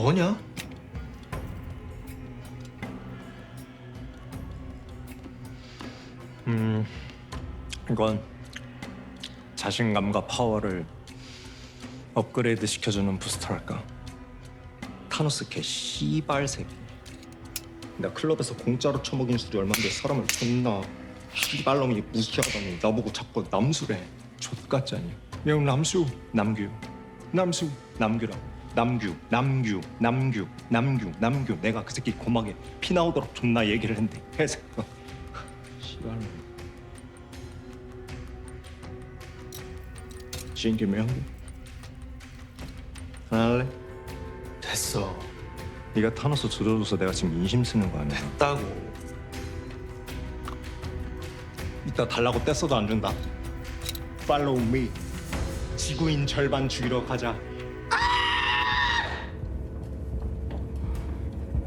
뭐냐? 음, 이건 자신감과 파워를 업그레이드 시켜주는 부스터랄까. 타노스 개 씨발 새끼. 내가 클럽에서 공짜로 처먹인 술이 얼마인데 사람을 존나 씨발놈이 무시하더니 나보고 자꾸 남수래. 족같지 않냐? 형 남수 남규 남수 남규라 남규 남규 남규 남규 남규. 내가 그 새끼 고막에 피 나오도록 존나 얘기를 했는데. 해새끼가 씨발놈 신김이 형님 하나 할래? 됐어. 네가 타노스 들어줘서 내가 지금 인심 쓰는 거 아니야? 됐다고. 이따 달라고 떼써도 안 준다. Follow me. 지구인 절반 죽이러 가자